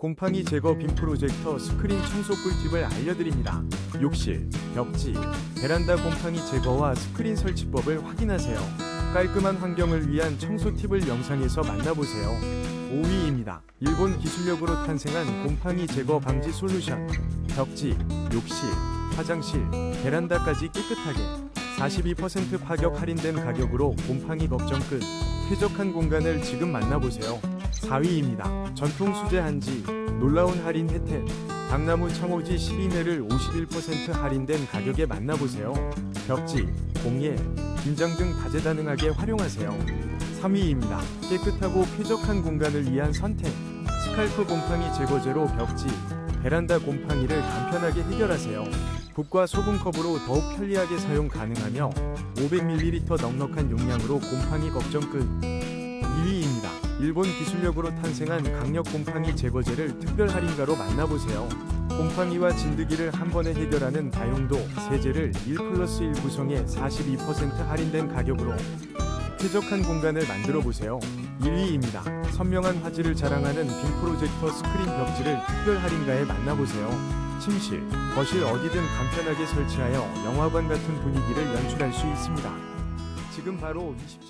곰팡이 제거 빔 프로젝터 스크린 청소 꿀팁을 알려드립니다. 욕실, 벽지, 베란다 곰팡이 제거와 스크린 설치법을 확인하세요. 깔끔한 환경을 위한 청소 팁을 영상에서 만나보세요. 5위입니다. 일본 기술력으로 탄생한 곰팡이 제거 방지 솔루션. 벽지, 욕실, 화장실, 베란다까지 깨끗하게 42% 파격 할인된 가격으로 곰팡이 걱정 끝. 쾌적한 공간을 지금 만나보세요. 4위입니다. 전통 수제 한지 놀라운 할인 혜택. 당나무 창호지 12매를 51% 할인된 가격에 만나보세요. 벽지, 공예, 김장 등 다재다능하게 활용하세요. 3위입니다. 깨끗하고 쾌적한 공간을 위한 선택. 스칼프 곰팡이 제거제로 벽지, 베란다 곰팡이를 간편하게 해결하세요. 붓과 소금컵으로 더욱 편리하게 사용 가능하며 500ml 넉넉한 용량으로 곰팡이 걱정 끝. 2위입니다. 일본 기술력으로 탄생한 강력 곰팡이 제거제를 특별 할인가로 만나보세요. 곰팡이와 진드기를 한 번에 해결하는 다용도 세제를 1 플러스 1 구성에 42% 할인된 가격으로 쾌적한 공간을 만들어 보세요. 1위입니다. 선명한 화질을 자랑하는 빔 프로젝터 스크린 벽지를 특별 할인가에 만나보세요. 침실, 거실 어디든 간편하게 설치하여 영화관 같은 분위기를 연출할 수 있습니다. 지금 바로 27